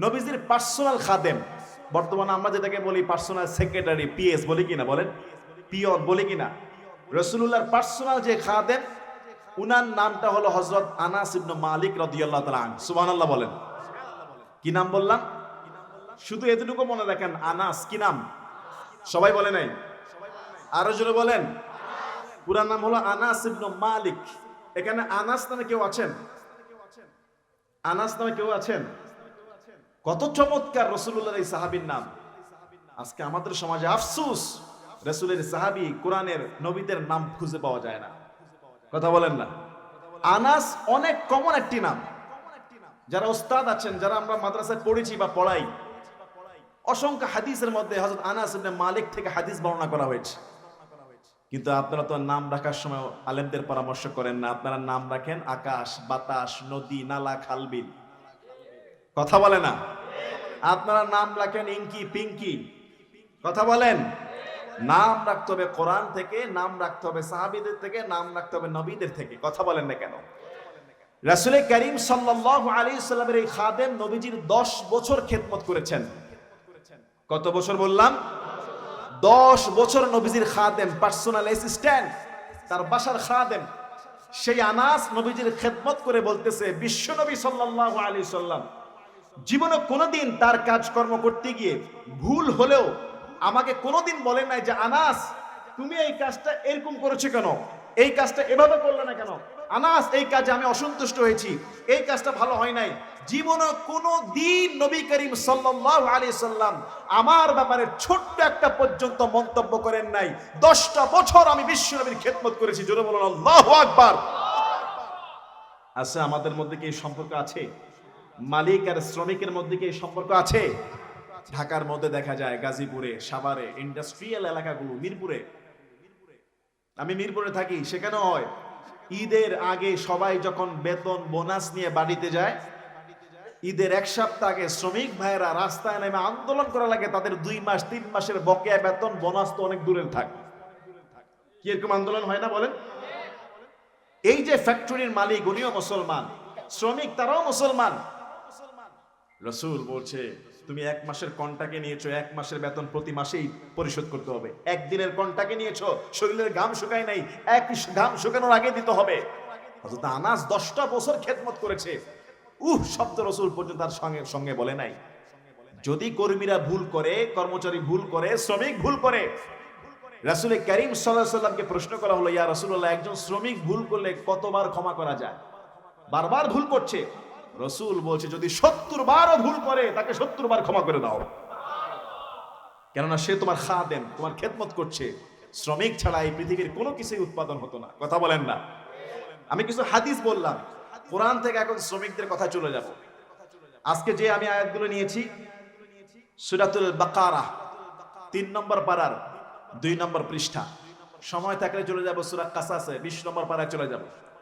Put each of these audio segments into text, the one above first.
নবীজির পার্সোনাল খাদেম। বর্তমানে আমরা যেটাকে বলি পার্সোনাল সেক্রেটারি পিএস বলি কিনা বলেন? পিয়ন বলি কিনা? রসুল্লাহর পার্সোনাল যে খাদেম, উনার নামটা হলো হজরত আনাস ইবনু মালিক রাদিয়াল্লাহু সুবহানাল্লাহ বলেন। কি নাম বললাম? শুধু এতটুকু মনে রাখেন, আনাস, কি নাম? সবাই বলে নাই? আরও জোরে বলেন। পুরা নাম হলো আনাস ইবনু মালিক। এখানে আনাস নামে কেউ আছেন? আনাস নামে কেউ আছেন? কত চমৎকার রসুল্লাহর এই সাহাবীর নাম। আজকে আমাদের সমাজে আফসুস, রসুলের সাহাবী কোরআনের নবীদের নাম খুঁজে পাওয়া যায় না। কথা বলেন না। আনাস অনেক কমন একটি নাম। যারা ওস্তাদ আছেন, যারা আমরা মাদ্রাসায় পড়েছি বা পড়াই, অসংখ্য হাদিসের মধ্যে হযরত আনাস ইবনে মালিক থেকে হাদিস বর্ণনা করা হয়েছে। কিন্তু আপনারা তো নাম রাখার সময় আলেমদের পরামর্শ করেন না। আপনারা নাম রাখেন আকাশ, বাতাস, নদী, নালা খালবিল কথা বলে না। আপনারা নাম রাখেন ইঙ্কি, পিঙ্কি। কথা বলেন? নাম রাখতে হবে কোরআন থেকে, নাম রাখতে হবে সাহাবিদের থেকে, নাম রাখতে হবে নবীদের থেকে। কথা বলেন না কেন? রাসুল করিম সাল্লাল্লাহু আলাইহি সাল্লামের এই খাদেম নবীজির 10 বছর খেদমত করেছেন। কত বছর বললাম? 10 বছর নবীজির খাদেম পার্সোনাল অ্যাসিস্ট্যান্ট তার বাসার খাদেম। সেই আনাস নবীজির খেদমত করে বলতেছে, বিশ্ব নবী সাল্লাল্লাহু আলাইহি সাল্লাম জীবনে কোনোদিন তার কাজকর্ম করতে গিয়ে ভুল হলেও আমাকে কোনোদিন বলেন নাই যে, আনাস, তুমি এই কাজটা এরকম করেছ কেন? এই কাজটা এভাবে করলে না কেন? আনাস, এই কাজে আমি অসন্তুষ্ট হয়েছি। এই কাজটা ভালো হয় নাই। জীবনে কোনো দিন নবী করিম সাল্লাল্লাহু আলাইহি সাল্লাম আমার ব্যাপারে ছোট্ট একটা পর্যন্ত মন্তব্য করেন নাই। দশটা বছর আমি বিশ্ব নবীর খেদমত করেছি। জোরে বলুন, আল্লাহু আকবার! আছে আমাদের মধ্যে কি সম্পর্ক আছে? মালিক আর শ্রমিকের মধ্যে কি সম্পর্ক আছে? ঢাকার মধ্যে দেখা যায় গাজীপুরে, সাভারে ইন্ডাস্ট্রিয়াল এলাকাগুলো, মিরপুরে। আমি মিরপুরে থাকি, সেখানে হয়, ঈদের আগে সবাই যখন বেতন, বোনাস নিয়ে বাড়িতে যায়, ঈদের এক সপ্তাহ আগে শ্রমিক ভাইয়েরা রাস্তায় নেমে আন্দোলন করা লাগে, তাদের দুই মাস, তিন মাসের বকেয়া বেতন, বোনাস তো অনেক দূরের থাকে। কি এরকম আন্দোলন হয় না বলেন? এই যে ফ্যাক্টরির মালিক, উনিও মুসলমান। শ্রমিক, তারাও মুসলমান। রসুল বলছে, তুমি এক মাসের কন্টাকে নিয়েছো, এক মাসের বেতন প্রতি মাসেই পরিশোধ করতে হবে। একদিনের কন্টাকে নিয়েছো, শরীরের ঘাম শুকায় নাই, এক ঘাম শুকানোর আগে দিতে হবে। হযরত আনাস দশটা বছর খেদমত করেছে। উহ, শব্দ রসুল পর্যন্ত তার সঙ্গে সঙ্গে বলে নাই। যদি কর্মীরা ভুল করে, কর্মচারী ভুল করে, শ্রমিক ভুল করে, রাসুল করিম সাল্লাহ সাল্লামকে প্রশ্ন করা হলো, ইয়া রাসুল্লাহ একজন শ্রমিক ভুল করলে কতবার ক্ষমা করা যায়? বারবার ভুল করছে। রসুল বলছে, যদি সত্তর বারও ভুল করে, তাকে সত্তর বার ক্ষমা করে দাও। কেননা সে তোমার খাদেম, তোমার খেদমত করছে। শ্রমিক ছাড়া এই পৃথিবীর কোনো কিছুই উৎপাদন হতো না। কথা বলেন না। আমি কিছু হাদিস বললাম। কোরআন থেকে এখন শ্রমিকদের কথা চলে যাব। আজকে যে আমি আয়াতগুলো নিয়েছি, সুরাতুল বাকারা, তিন নম্বর পাড়ার দুই নম্বর পৃষ্ঠা। সময় থাকলে চলে যাব সুরা কাসাসে, বিশ নম্বর পাড়ায় চলে যাব।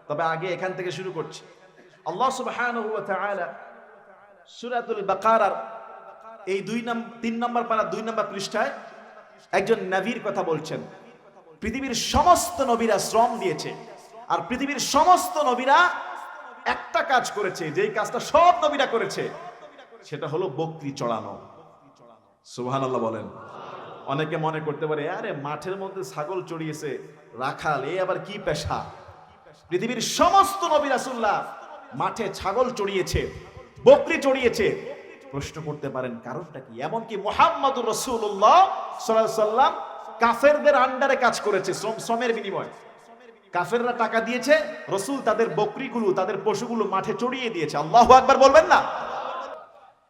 তবে আগে এখান থেকে শুরু করছি। আল্লাহ তাআলা সূরাতুল বাকারার এই দুই নাম, তিন নম্বর পারা দুই নম্বর পৃষ্ঠায় একজন নবীর কথা বলছেন। পৃথিবীর সমস্ত নবীরা শ্রম দিয়েছে আর পৃথিবীর সমস্ত নবীরা একটা কাজ করেছে, যেই কাজটা সব নবীরা করেছে, সেটা হলো বকরি চড়ানো। সুবহানাল্লাহ বলেন। অনেকে মনে করতে পারে, আরে মাঠের মধ্যে ছাগল চড়িয়েছে, রাখাল, এ আবার কি পেশা? পৃথিবীর সমস্ত নবী রাসূলুল্লাহ মাঠে ছাগল চড়িয়েছে, বকরি চড়িয়েছে। প্রশ্ন করতে পারেন, কারণটা কি? এমনকি মোহাম্মদুর রসুল্লাহ সাল্লাম কাফেরদের আন্ডারে কাজ করেছে, শ্রম, শ্রমের বিনিময়। কাফেররা টাকা দিয়েছে, রসুল তাদের বকরিগুলো, তাদের পশুগুলো মাঠে চড়িয়ে দিয়েছে। আল্লাহ একবার বলবেন না?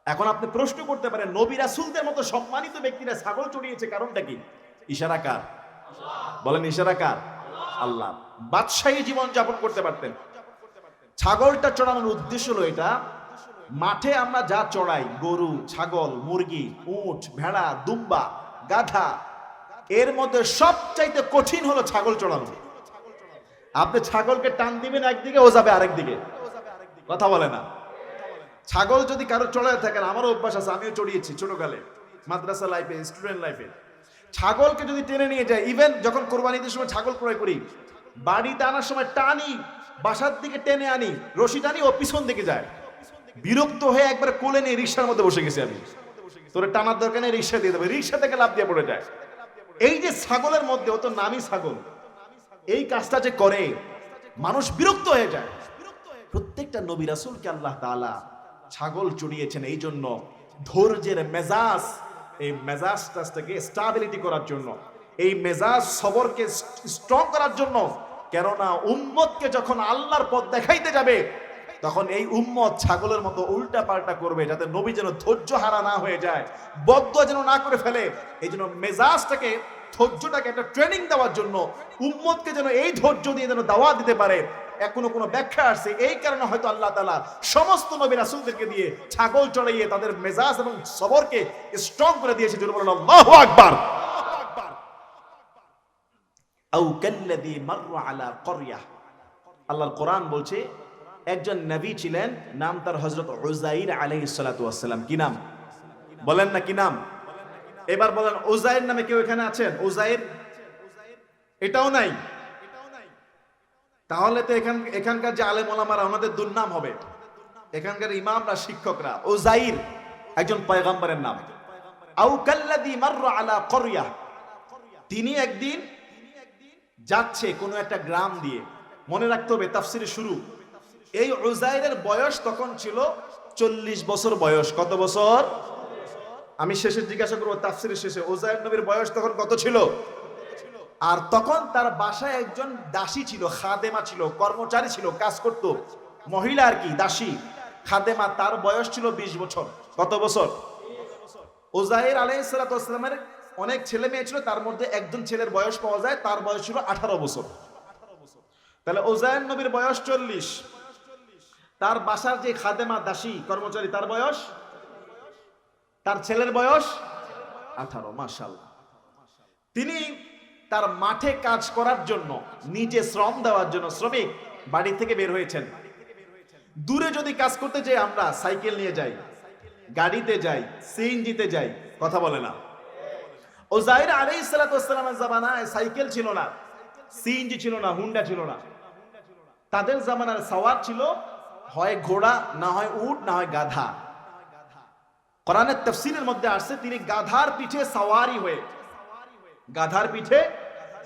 এখন আপনি প্রশ্ন করতে পারেন, নবী রাসুলদের মতো সম্মানিত ব্যক্তিরা ছাগল চড়িয়েছে, কারণটা কি? ইশারা কার? বলেন, ইশারা কার? আল্লাহ। বাদশাহী জীবন যাপন করতে পারতেন। ছাগলটা চড়ানোর উদ্দেশ্য হলো এটা। মাঠে আমরা যা চড়াই, গরু, ছাগল, মুরগি, উট, ভেড়া, দুম্বা, গাধা, এর মধ্যে সবচাইতে কঠিন হলো ছাগল চড়ানো। আপনি ছাগলকে টান দিবেন একদিকে, ও যাবে আরেক দিকে। কথা বলে না। ছাগল যদি কারও চড়ায় থাকেন, আমারও অভ্যাস আছে, আমিও চড়িয়েছি ছোটকালে, মাদ্রাসা লাইফে স্টুডেন্ট লাইফে ছাগলকে যদি টেনে নিয়ে যায় ইভেন যখন কোরবানিদের সময় ছাগল ক্রয় করি, বাড়িতে আনার সময় টানি বাসার দিকে টেনে আনি রশি টানি ও পিছন দিকে যায়। বিরক্ত হয়ে একবার কোলে নিয়ে রিক্সার মধ্যে বসে গেছি আমি। তোর টানার দরকার নেই, রিক্সা দিয়ে দেবে। রিক্সা থেকে লাভ দিয়ে পড়ে যায়। এই যে ছাগলের মধ্যে অত তো নামই ছাগল। এই কাজটা যে করে, মানুষ বিরক্ত হয়ে যায়। প্রত্যেকটা নবী রাসূলকে আল্লাহ তাআলা ছাগল চড়িয়েছেন এই জন্য। ধৈর্যের মেজাজ, এই মেজাজটাকে স্টাবিলিটি করার জন্য। এই মেজাজ সবরকে স্ট্রং করার জন্য কেননা উম্মতকে যখন আল্লাহর পথ দেখাইতে যাবে, তখন এই উম্মত ছাগলের মতো উল্টা পাল্টা করবে, যাতে নবী যেন ধৈর্য হারা না হয়ে যায় বদ্ধ যেন না করে ফেলে। এই জন্য মেজাজটাকে, ধৈর্যটাকে একটা ট্রেনিং দেওয়ার জন্য উম্মতকে যেন এই ধৈর্য দিয়ে যেন দাওয়া দিতে পারে, এখনও কোনো ব্যাখ্যা আসছে। এই কারণে হয়তো আল্লাহ তালা সমস্ত নবী রাসুলদেরকে দিয়ে ছাগল চড়াইয়ে তাদের মেজাজ এবং সবরকে স্ট্রং করে দিয়েছে। জন্য বলেন, আল্লাহু আকবার আউ কাল্লাযী মাররা আলা ক্বরয়া আল্লাহর কোরআন বলছে, একজন নবী ছিলেন, নাম তার হযরত উযাইর আলাইহিস সালাতু কি নাম? বলেন না কি নাম? এবার বলেন, উযাইর নামে কেউ এখানে আছেন? উযাইর? এটাও নাই? তাহলে তো এখান এখানকার যে আলেম ওলামারা, ওনাদের দুর্নাম হবে। এখানকার ইমামরা শিক্ষকরা। উযাইর, একজন পয়গম্বরের নাম। আউ কাল্লাযী মাররা আলা ক্বরয়া তিনি একদিন যাচ্ছে কোনো একটা গ্রাম দিয়ে। মনে রাখতে হবে, তাফসিরের শুরু। এই উজাইরের বয়স তখন ছিল চল্লিশ বছর বয়স। কত বছর? আমি শেষে জিজ্ঞাসা করব, তাফসিরের শেষে। ওজাইর নবীর বয়স তখন কত ছিল? আর তখন তার বাসায় একজন দাসী ছিল, খাদেমা ছিল, কর্মচারী ছিল, কাজ করত। মহিলা আর কি, দাসী। খাদেমা, তার বয়স ছিল বিশ বছর। কত বছর? ওজাইর আলাইসালামের অনেক ছেলে মেয়ে ছিল, তার মধ্যে একজন ছেলের বয়স পাওয়া যায়, তার বয়স ছিল আঠারো বছর। তাহলে ওজায়ন নবীর বয়স চল্লিশ। তার বাসার যে খাদেমা দাসী কর্মচারী, তার বয়স? তার ছেলের বয়স? আঠারো মাসাল তিনি তার মাঠে কাজ করার জন্য, নিজে শ্রম দেওয়ার জন্য শ্রমিক বাড়ি থেকে বের হয়েছেন। দূরে যদি কাজ করতে যাই আমরা, সাইকেল নিয়ে যাই, গাড়িতে যাই, সিএনজিতে যাই, কথা বলে না। ও জাহির আলী সালাতামের জামানায় সাইকেল ছিল না, সিএনজি ছিল না, হুন্ডা ছিল না। তাদের জামানার সওয়ার ছিল হয় ঘোড়া, না হয় উট, না হয় গাধা। কোরআনের তফসিলের মধ্যে আসছে, তিনি গাধার পিঠে সাওয়ারি হয়ে, গাধার পিঠে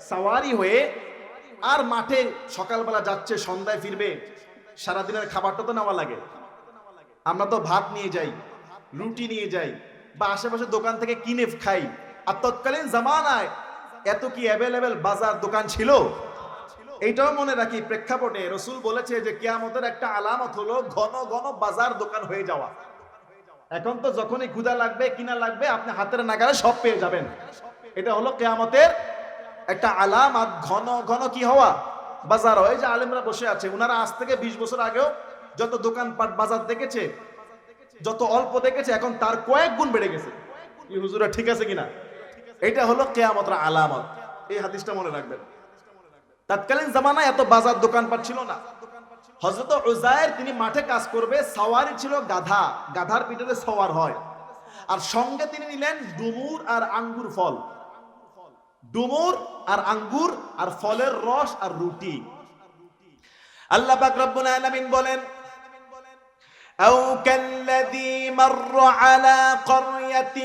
সাওয়ারি হয়ে আর মাঠে সকালবেলা যাচ্ছে, সন্ধ্যায় ফিরবে। সারাদিনের খাবারটা তো নেওয়া লাগে। আমরা তো ভাত নিয়ে যাই, রুটি নিয়ে যাই বা আশেপাশে দোকান থেকে কিনে খাই। আর তৎকালীন জামানায় এত কি অ্যাভেলেবেল বাজার দোকান ছিল? এইটাও মনে রাখি প্রেক্ষাপটে রসুল বলেছে যে কেয়ামতের একটা আলামত হলো ঘন ঘন বাজার দোকান হয়ে যাওয়া। এখন তো যখনই ক্ষুদা লাগবে, কিনা লাগবে, আপনি হাতের নাগালে সব পেয়ে যাবেন। এটা হলো কেয়ামতের একটা আলামত, ঘন ঘন কি হওয়া? বাজার হয় যে আলেমরা বসে আছে ওনারা আজ থেকে বিশ বছর আগেও যত দোকানপাট বাজার দেখেছে, যত অল্প দেখেছে, এখন তার কয়েক গুণ বেড়ে গেছে। হুজুরা ঠিক আছে কিনা? এটা হলো কেয়ামতের আলামত এই হাদিসটা মনে রাখবেন তৎকালীন জামানায় এত বাজার দোকানপাট ছিল না হজরত উজায়ের তিনি মাঠে কাজ করবে সাওয়ারি ছিল গাধা গাধার পিঠে সওয়ার হয় আর সঙ্গে তিনি নিলেন ডুমুর আর আঙ্গুর ফল ডুমুর আর আঙ্গুর আর ফলের রস আর রুটি আল্লাহ পাক রব্বুল আলামিন বলেন أو كالذي مر على قرية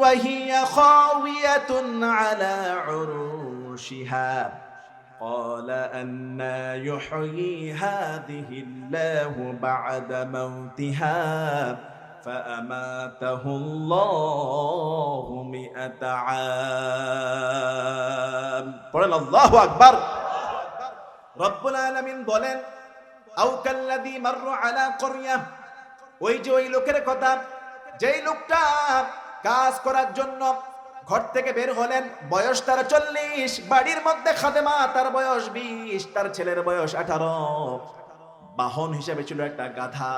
وهي خاوية على عروشها قال أنا يحيي هذه الله بعد موتها فأماته الله مئة عام পড়েন আল্লাহু আকবার রব্বুল আলামিন বলেন আও কাল্লাযী মাররা আলা ক্বরয়া ওই যে ওই লোকের কথা যেই লোকটা কাজ করার জন্য ঘর থেকে বের হলেন। বয়স তার চল্লিশ, বাড়ির মধ্যে খাদেমা, তার বয়স বিশ, তার ছেলের বয়স আঠারো। বাহন হিসাবে ছিল একটা গাধা।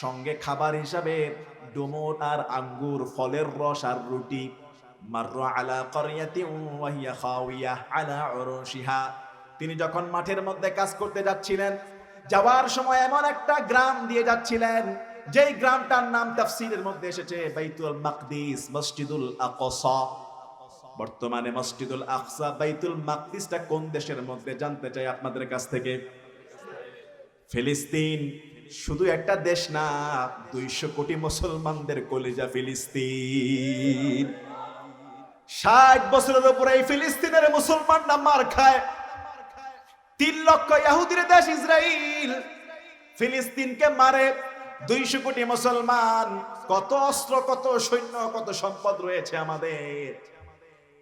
সঙ্গে খাবার হিসাবে ডুমুর আর আঙ্গুর, ফলের রস আর রুটি। তিনি যখন মাঠের মধ্যে কাজ করতে যাচ্ছিলেন, যাওয়ার সময় এমন একটা গ্রাম দিয়ে যাচ্ছিলেন যেই গ্রামটার নাম তাফসীরের মধ্যে এসেছে, বাইতুল মাকদিস, মসজিদুল আকসা। বর্তমানে মসজিদুল আকসা, বাইতুল মাকদিসটা কোন দেশের মধ্যে জানতে চাই আপনাদের কাছ থেকে? ফিলিস্তিন। শুধু একটা দেশ না, দুইশো কোটি মুসলমানদের কলিজা ফিলিস্তিন। ষাট বছরের উপরে এই ফিলিস্তিনের মুসলমানরা মার খায়। তিন লক্ষ ইহুদির দেশ ইসরায়েল ফিলিস্তিনকে মারে। দুইশো কোটি মুসলমান, কত অস্ত্র, কত সৈন্য, কত সম্পদ রয়েছে আমাদের।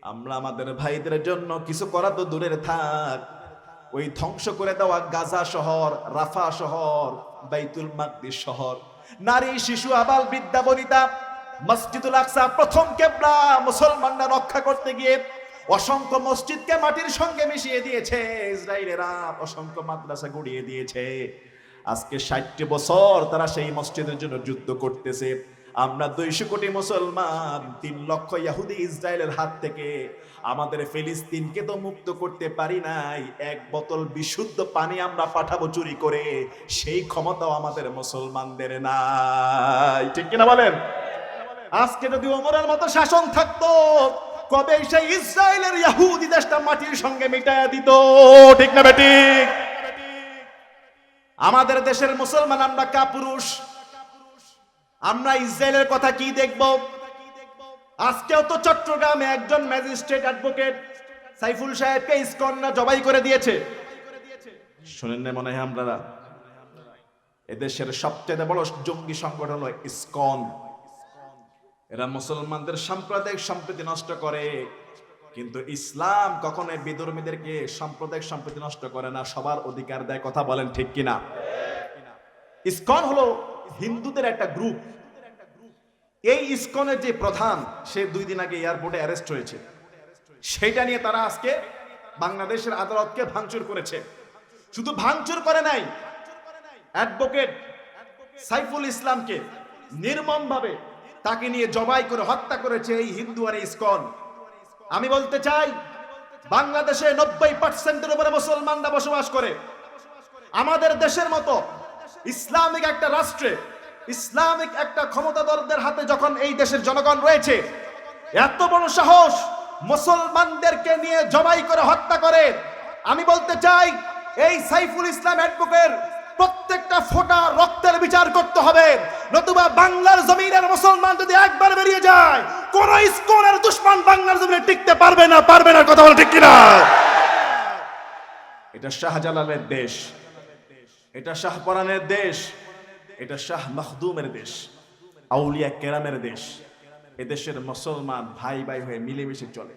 আমরা আমাদের ভাইদের জন্য কিছু করা তো দূরের থাক। ওই ধ্বংস করে দেওয়া গাজা শহর, রাফা শহর, বাইতুল মাকদিস শহর। নারী, শিশু, আবাল, বৃদ্ধা, বনিতা, মসজিদুল আকসা, প্রথম কেবলা মুসলমানরা রক্ষা করতে গিয়ে অসংখ্য মসজিদকে মাটির সঙ্গে মিশিয়ে দিয়েছে। ইসরায়েলেরা অসংখ্য মাদ্রাসা গড়িয়ে দিয়েছে। আজকে ষাটটি বছর তারা সেই মসজিদের জন্য যুদ্ধ করতেছে। আমরা দুইশো কোটি মুসলমান, তিন লক্ষ ইয়াহুদি ইসরায়েলের হাত থেকে। আমাদের ফিলিস্তিনকে তো মুক্ত করতে পারি নাই। এক বোতল বিশুদ্ধ পানি আমরা পাঠাবো চুরি করে। সেই ক্ষমতাও আমাদের মুসলমানদের নাই। ঠিক কিনা বলেন? আজকে যদি ওমরের মতো শাসন থাকতো, কবে সেই ইসরায়েলের ইয়াহুদি দেশটা মাটির সঙ্গে মিটায়া দিত? ঠিক না বেঠিক আমাদের দেশের মুসলমান, আমরা কাপুরুষ। আমরা ইসরায়েলের কথা কি দেখব? আজকেও তো চট্টগ্রামে একজন ম্যাজিস্ট্রেট অ্যাডভোকেট সাইফুল সাহেবকে ইসকন না জবাই করে দিয়েছে। শুনেন না মনে হয় আমরা এদেশের সবচেয়ে বড় জঙ্গি সংগঠন হলো ইসকন। এরা মুসলমানদের সাম্প্রদায়িক সম্প্রীতি নষ্ট করে। কিন্তু ইসলাম কখনোই বিধর্মীদেরকে সাম্প্রদায়িক সম্প্রীতি নষ্ট করে না, সবার অধিকার দেয়, কথা বলেন ঠিক কিনা? ইসকন হলো হিন্দুদের একটা গ্রুপ এই ইসকনের যে প্রধান, সে দুই দিন আগে এয়ারপোর্টে অ্যারেস্ট হয়েছে। সেটা নিয়ে তারা আজকে বাংলাদেশের আদালতকে ভাঙচুর করেছে। শুধু ভাঙচুর করে নাই অ্যাডভোকেট সাইফুল ইসলামকে নির্মমভাবে তাকে নিয়ে জবাই করে হত্যা করেছে এই হিন্দু আর ইসকন। আমি বলতে চাই, বাংলাদেশে নব্বই পার্সেন্টের উপরে মুসলমানরা বসবাস করে। আমাদের দেশের মতো ইসলামিক একটা রাষ্ট্রে, ইসলামিক একটা ক্ষমতাধরদের হাতে যখন এই দেশের জনগণ রয়েছে, এত বড় সাহস মুসলমানদেরকে নিয়ে জবাই করে হত্যা করে। আমি বলতে চাই, এই সাইফুল ইসলাম অ্যাডভোকেট প্রত্যেকটা ফোঁটা রক্তের বিচার করতে হবে। নতুবা বাংলার জমিনের মুসলমান যদি একবার বেরিয়ে যায়, কোন ইস্কনের দুশ্মন বাংলার জমিনে টিকতে পারবে না পারবে না, কথা বলে ঠিক কিনা? এটা শাহজালালের দেশ, এটা শাহ শাহপরানের দেশ, এটা শাহ মখদুমের দেশ, আউলিয়া কেরামের দেশ। এদেশের মুসলমান ভাই ভাই হয়ে মিলেমিশে চলে।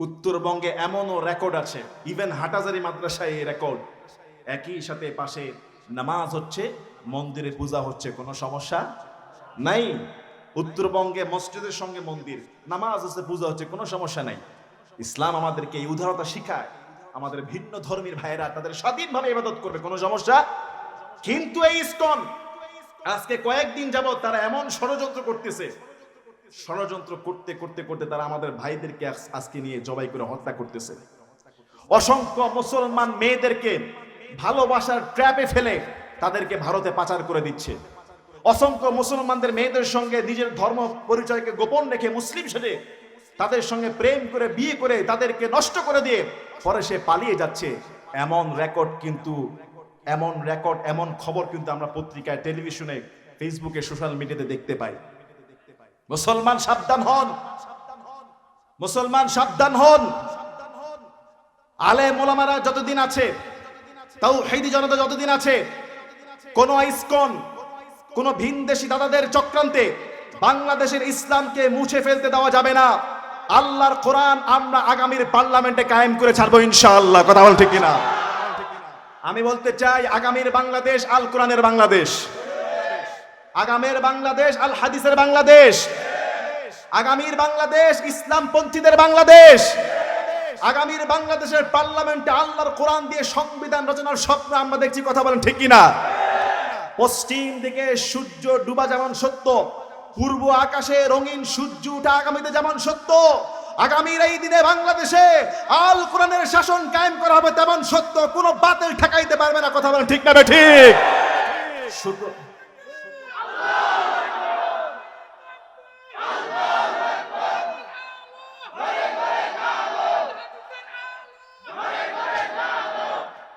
উত্তরবঙ্গে এমনও রেকর্ড আছে ইভেন হাটাজারি মাদ্রাসায় এই রেকর্ড একই সাথে পাশে নামাজ হচ্ছে, মন্দিরে পূজা হচ্ছে, কোনো সমস্যা নাই? উত্তরবঙ্গে, মসজিদের সঙ্গে মন্দির, নামাজ হচ্ছে পূজা হচ্ছে, কোনো সমস্যা নাই? ইসলাম আমাদেরকে এই উদারতা শিখায়। আমাদের ভিন্ন ধর্মীর ভাইয়েরা তাদের স্বাধীনভাবে ইবাদত করবে, কোনো সমস্যা? কিন্তু এই ইসকন, আজকে কয়েকদিন যাবত তারা এমন ষড়যন্ত্র করতেছে। ষড়যন্ত্র করতে করতে করতে তারা আমাদের ভাইদেরকে আজকে নিয়ে জবাই করে হত্যা করতেছে। অসংখ্য মুসলমান মেয়েদেরকে ভালোবাসার ট্র্যাপে ফেলে তাদেরকে ভারতে পাচার করে দিচ্ছে। অসংখ্য মুসলমানদের মেয়েদের সঙ্গে নিজের ধর্ম পরিচয়কে গোপন রেখে মুসলিম সেজে তাদের সঙ্গে প্রেম করে, বিয়ে করে তাদেরকে নষ্ট করে দিয়ে পরে সে পালিয়ে যাচ্ছে। এমন রেকর্ড কিন্তু, এমন রেকর্ড, এমন খবর কিন্তু আমরা পত্রিকায়, টেলিভিশনে, ফেসবুকে, সোশ্যাল মিডিয়াতে দেখতে পাই। মুসলমান সাবধান হন। মুসলমান সাবধান হন। আলে মোলামারা যতদিন আছে তাও হেদি জনতা যতদিন আছে, কোন ইসকন কোন ভিনদেশি দাদাদের চক্রান্তে বাংলাদেশের ইসলামকে মুছে ফেলতে দেওয়া যাবে না। আল্লাহর কোরআন আমরা আগামীর পার্লামেন্টে কায়েম করে ছাড়বো ইনশাআল্লাহ। কথা বল ঠিক কিনা? আমি বলতে চাই, আগামীর বাংলাদেশ আল কোরআনের বাংলাদেশ। আগামীর বাংলাদেশ আল হাদিসের বাংলাদেশ। আগামীর বাংলাদেশ ইসলামপন্থীদের বাংলাদেশ। আগামীর বাংলাদেশের পার্লামেন্টে আল্লাহর কোরআন দিয়ে সংবিধান রচনার স্বপ্ন আমরা দেখছি, কথা বলেন ঠিক কিনা? পশ্চিম দিকে সূর্য ডুবা যেমন সত্য, পূর্ব আকাশে রঙিন সূর্য উঠা আগামীতে যেমন সত্য, আগামীর এই দিনে বাংলাদেশে আল কোরআনের শাসন কায়েম করা হবে তেমন সত্য, কোনো বাতিল ঠেকাইতে পারবে না, কথা বলেন ঠিক না ঠিক?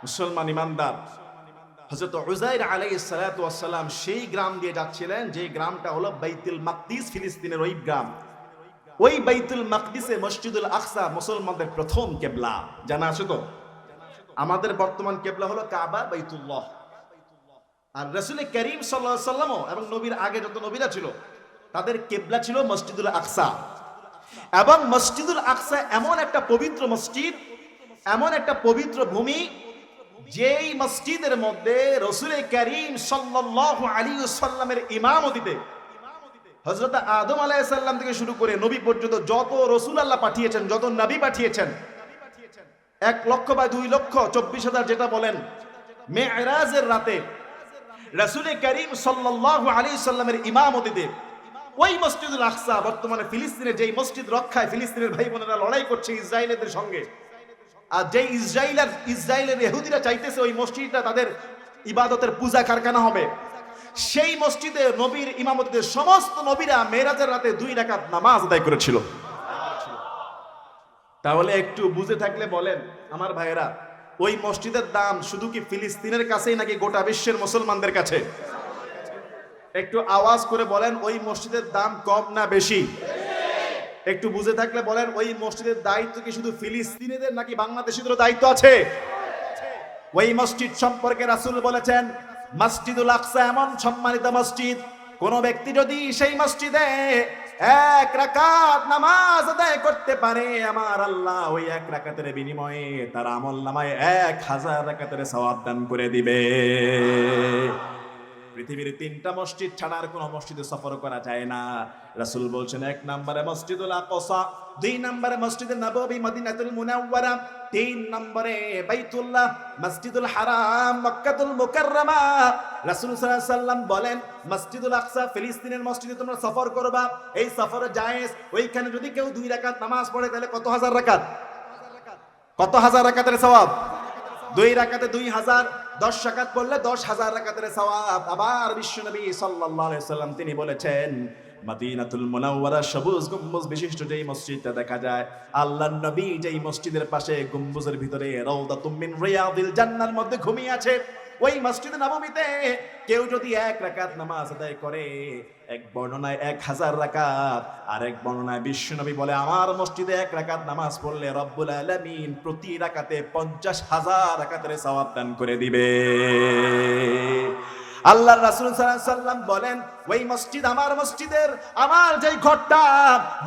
মুসলমান ইমানদার। হজরত উজাইর আলাই সালাম সেই গ্রাম দিয়ে যাচ্ছিলেন, যে গ্রামটা হলো বাইতুল মাকদিস, ফিলিস্তিনের ওই গ্রাম। ওই বাইতুল মাকদিসে মসজিদুল আকসা মুসলমানদের প্রথম কেবলা। জানা আছে তো? আমাদের বর্তমান কেবলা হলো কাবা বাইতুল্লাহ। আর রসুল করিম সাল্লাহ সাল্লামও এবং নবীর আগে যত নবীরা ছিল, তাদের কেবলা ছিল মসজিদুল আকসা। এবং মসজিদুল আকসা এমন একটা পবিত্র মসজিদ, এমন একটা পবিত্র ভূমি যেই মসজিদের মধ্যে রসুল করিম সাল্লাল্লাহু আলী সাল্লামের ইমামতিতে হজরত আদম আলাইসাল্লাম থেকে শুরু করে নবী পর্যন্ত যত রসুল আল্লাহ পাঠিয়েছেন, যত নবী পাঠিয়েছেন, এক লক্ষ বা দুই লক্ষ চব্বিশ হাজার যেটা বলেন, মেয়েরাজের রাতে রাসুলে করিম সাল্লাল্লাহু আলী সাল্লামের ইমামতিতে ওই মসজিদুল আকসা, বর্তমানে ফিলিস্তিনের যেই মসজিদ রক্ষায় ফিলিস্তিনের ভাই বোনেরা লড়াই করছে ইসরায়েলের সঙ্গে আর যেই ইসরায়েলের ইসরায়েলের এহুদিরা চাইতেছে ওই মসজিদটা তাদের ইবাদতের পূজা কারখানা হবে। সেই মসজিদে নবীর ইমামতিতে সমস্ত নবীরা মেরাজের রাতে দুই রাকাত নামাজ আদায় করেছিল। তাহলে একটু বুঝে থাকলে বলেন, আমার ভাইয়েরা, ওই মসজিদের দাম শুধু কি ফিলিস্তিনের কাছেই নাকি গোটা বিশ্বের মুসলমানদের কাছে? একটু আওয়াজ করে বলেন, ওই মসজিদের দাম কম না বেশি? একটু বুঝে থাকলে বলেন, ওই মসজিদের দায়িত্ব কি শুধু ফিলিস্তিনিদের নাকি বাংলাদেশিদেরও দায়িত্ব আছে? ওই মসজিদ সম্পর্কে রাসূল বলেছেন, মসজিদুল আকসা এমন সম্মানিত মসজিদ, কোন ব্যক্তি যদি সেই মসজিদে এক রাকাত নামাজ আদায় করতে পারে, আমার আল্লাহ ওই এক রাকাতের বিনিময়ে তার আমল নামায় এক হাজার রাকাতের সওয়াব দান করে দিবে। পৃথিবীর তিনটা মসজিদ ছাড়া আর কোনো মসজিদে সফর করা যায় না। রাসূল বলছেন, এক নম্বরে মসজিদুল আকসা, দুই নম্বরে মসজিদুল নববী, মদিনাতুল মুনাওয়ারা, তিন নম্বরে বাইতুল্লাহ, মসজিদুল হারাম, মক্কাতুল মুকাররমা। রাসূল সাল্লাল্লাহু আলাইহি সাল্লাম বলেন, মসজিদুল আকসা ফিলিস্তিনের মসজিদে তোমরা সফর করবা। এই সফরে জায়েজ, ওইখানে যদি কেউ দুই রাকাত নামাজ পড়ে, তাহলে কত হাজার রাকাত? কত হাজার রাকাতের সওয়াব? দুই রাকাতে দুই হাজার দশ রাকাত পড়লে দশ হাজার রাকাতের সওয়াব আবার বিশ্বনবী সাল্লাল্লাহু আলাইহি সাল্লাম তিনি বলেছেন, মদিনাতুল মুনাওয়ারা সবুজ গম্বুজ বিশিষ্ট যেই মসজিদটা দেখা যায়, আল্লাহর নবী যেই মসজিদের পাশে গম্বুজের ভিতরে রাউদাতুম মিন রিয়াদিল জান্নার মধ্যে ঘুমিয়ে আছে। ওই মসজিদ নবমীতে কেউ যদি এক রাকাত নামাজ আদায় করে, এক বর্ণনায় এক হাজার রাকাত, আর এক বর্ণনায় বিশ্বনবী বলে, আমার মসজিদে এক রাকাত নামাজ পড়লে রব্বুল আলামিন প্রতি রাকাতে পঞ্চাশ হাজার রাকাতের সওয়াব দান করে দিবে। আল্লাহ রাসুল সাল্লাম বলেন, ওই মসজিদ আমার মসজিদের, আমার যেই ঘরটা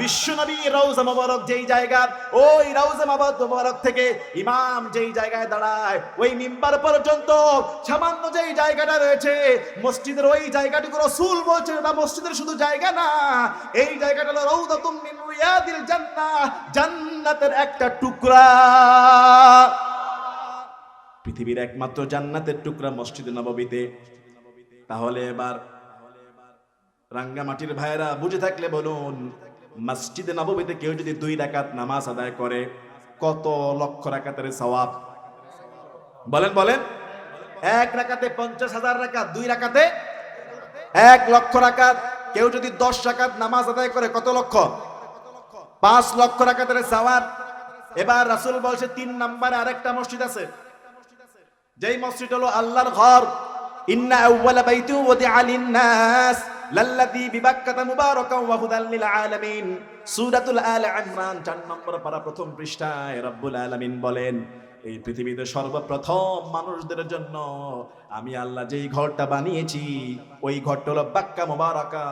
বিশ্বনবী রওজা মোবারক যেই জায়গা, ওই রওজা মোবারক থেকে ইমাম যেই জায়গায় দাঁড়ায়, ওই মিম্বার পর্যন্ত সামান্য যেই জায়গাটা রয়েছে, মসজিদের ওই জায়গাটুকু রাসূল বলছে এটা মসজিদের শুধু জায়গা না, এই জায়গাটা হলো রিয়াদিল জান্নাহ, জান্নাতের একটা টুকরা। পৃথিবীর একমাত্র জান্নাতের টুকরা মসজিদ নববীতে। তাহলে এবার রাঙ্গামাটির ভাইয়েরা বুঝে থাকলে বলুন, মসজিদে নববীতে কেউ যদি দুই রাকাত নামাজ আদায় করে, কত লক্ষ রাকাতের সওয়াব? বলেন বলেন। এক রাকাতে পঞ্চাশ হাজার রাকাত, দুই রাকাতে এক লক্ষ রাকাত। কেউ যদি দশ রাকাত নামাজ আদায় করে, কত লক্ষ? পাঁচ লক্ষ রাকাতের সওয়াব। এবার রাসূল বলছে, তিন নম্বরে আরেকটা মসজিদ আছে। যেই মসজিদ হলো আল্লাহর ঘর। ইন্না আউওয়ালা বাইতু ওয়াদিআ লিন-নাস, লাল্লাযী বিবাক্কাতা মুবারাকান ওয়া হুদাল লিল আলামিন। সূরাতুল আল ইমরান 4 নম্বর পারা প্রথম পৃষ্ঠায় রব্বুল আলামিন বলেন, এই পৃথিবীতে সর্বপ্রথম মানুষদের জন্য আমি আল্লাহ যেই ঘরটা বানিয়েছি, ওই ঘরটা হলো বাক্কা, মুবারাকা।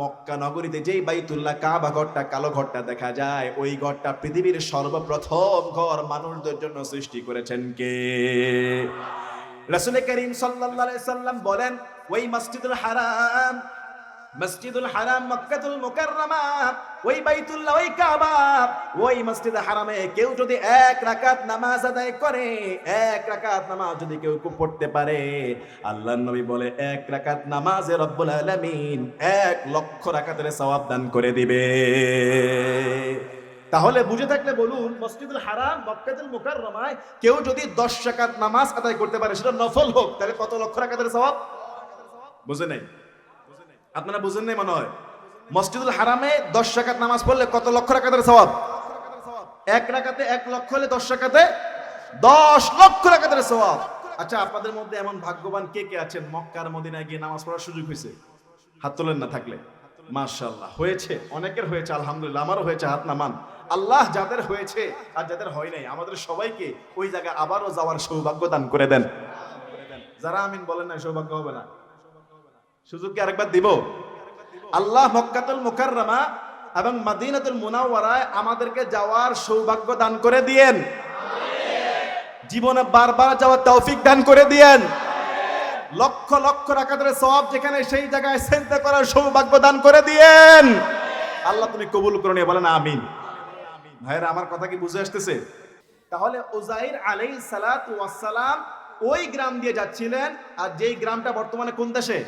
মক্কা নগরীতে যেই বাইতুল্লাহ কাবা ঘরটা, কালো ঘরটা দেখা যায়, ওই ঘরটা পৃথিবীর সর্বপ্রথম ঘর মানুষদের জন্য সৃষ্টি করেছেন কে? রাসূল করিম সাল্লাম বলেন, ওই মসজিদুল হারাম মসজিদুল হারাম মক্কাতুল মুকাররমা, ওই বাইতুল্লাহ, ওই কাবা, ওই মসজিদ হারামে কেউ যদি এক রাকাত নামাজ আদায় করে, এক রাকাত নামাজ যদি কেউ পড়তে পারে, আল্লাহর নবী বলে, এক রাকাত নামাজে রব্বুল আলামিন এক লক্ষ রাকাতের সওয়াব দান করে দিবে। তাহলে বুঝে থাকলে বলুন, মসজিদুল হারাম, মক্কাতুল মুকাররমায় কেউ যদি দশ রাকাত নামাজ আদায় করতে পারে, সেটা নফল হোক, তাহলে কত লক্ষ রাকাতের সওয়াব? বুঝে নাই? আপনারা বুঝেন নাই মনে হয়? মসজিদুল হারামে দশ রাকাত নামাজ পড়লে কত লক্ষ রাকাতের সওয়াব? এক রাকাতে এক লক্ষ হলে দশ রাকাতে দশ লক্ষ রাকাতের সওয়াব। আচ্ছা আপনাদের মধ্যে এমন ভাগ্যবান কে কে আছেন? মক্কার মদিনায় গিয়ে নামাজ পড়ার সুযোগ হয়েছে? হাত তোলেন না থাকলে। মার্শাল্লাহ হয়েছে, অনেকের হয়েছে, আলহামদুলিল্লাহ, আমারও হয়েছে, হাত নামান। আল্লাহ যাদের হয়েছে আর যাদের হয় নাই, আমাদের সবাইকে ওই জায়গায় আবারও যাওয়ার সৌভাগ্য দান করে দেন। যারা আমিন বলেন না সৌভাগ্য হবে না। সুযোগ কি আরেকবার দিব? আল্লাহ মক্কাতুল মুকাররমা এবং মাদিনাতুল মুনাওয়ারায় আমাদেরকে যাওয়ার সৌভাগ্য দান করে দিয়েন। জীবনে বারবার যাওয়ার তৌফিক দান করে দিয়েন। লক্ষ লক্ষ রাকাতের সওয়াব যেখানে সেই জায়গায় সেজদা করার সৌভাগ্য দান করে দিয়েন। আল্লাহ তুমি কবুল করে নিয়ে বলেন আমিন। ভাইরা আমার কথা কি বুঝে আসতেছে? তাহলে উজাইর আলাই সালাতু ওয়াস সালাম ওই গ্রাম দিয়ে যাচ্ছিলেন, আর যেই গ্রামটা বর্তমানে কোন দেশে?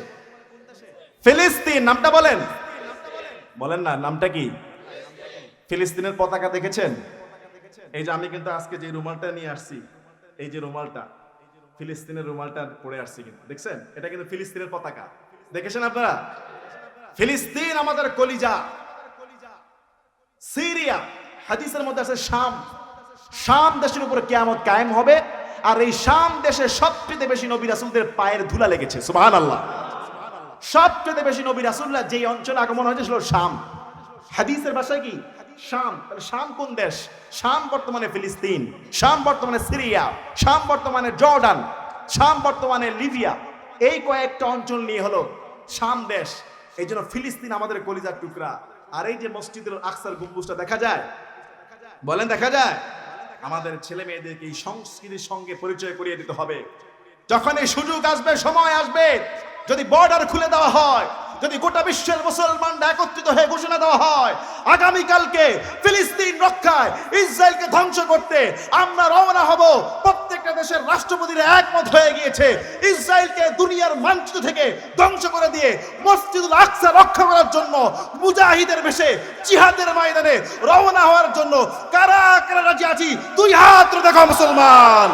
ফিলিস্তিন, নামটা বলেন। বলেন না, নামটা কি? ফিলিস্তিনের পতাকা দেখেছেন? এই যে আমি কিন্তু আজকে যে রুমালটা নিয়ে আসছি, এই যে রুমালটা, ফিলিস্তিনের রুমালটা পরে আসছি কিন্তু, দেখছেন? এটা কিন্তু ফিলিস্তিনের পতাকা। দেখেছেন আপনারা? ফিলিস্তিন আমাদের কলিজা। সিরিয়া। হাদিসের মধ্যে আছে শাম। শাম দেশের উপরে কিয়ামত কায়েম হবে, আর এই শাম দেশে সবচেয়ে বেশি নবী রাসুলদের পায়ের ধুলা লেগেছে, সুবহানাল্লাহ। সবচেয়ে বেশি নবী রাসুল্লাহ যেই অঞ্চলে আগমন হয়েছে ছিল শাম। হাদিসের ভাষায় কি? শাম। তাহলে শাম কোন দেশ? শাম বর্তমানে ফিলিস্তিন, শাম বর্তমানে সিরিয়া, শাম বর্তমানে জর্ডান, শাম বর্তমানে লিবিয়া। এই কয়েকটা অঞ্চল নিয়ে হলো শাম দেশ। এই জন্য ফিলিস্তিন আমাদের কলিজার টুকরা। আর এই যে মসজিদের আকসার গম্বুজটা দেখা যায় বলেন, দেখা যায়। আমাদের ছেলে মেয়েদেরকে এই সংস্কৃতির সঙ্গে পরিচয় করিয়ে দিতে হবে। যখন এই সুযোগ আসবে, সময় আসবে। যদি বর্ডার খুলে দেওয়া হয় যদি গোটা বিশ্বের মুসলমানরা একত্রিত হয়ে ঘোষণা দেওয়া হয়, আগামীকালকে ফিলিস্তিন রক্ষায় ইসরায়েলকে ধ্বংস করতে আমরা রওনা হব। প্রত্যেকটা দেশের রাষ্ট্রপতিরা একমত হয়ে গিয়েছে, ইসরায়েলকে দুনিয়ার মানচিত্র থেকে ধ্বংস করে দিয়ে মসজিদুল আকসা রক্ষা করার জন্য মুজাহিদের বেশে জিহাদের ময়দানে রওনা হওয়ার জন্য কারা কারা রাজি আছি? দুই হাত দেখো মুসলমান।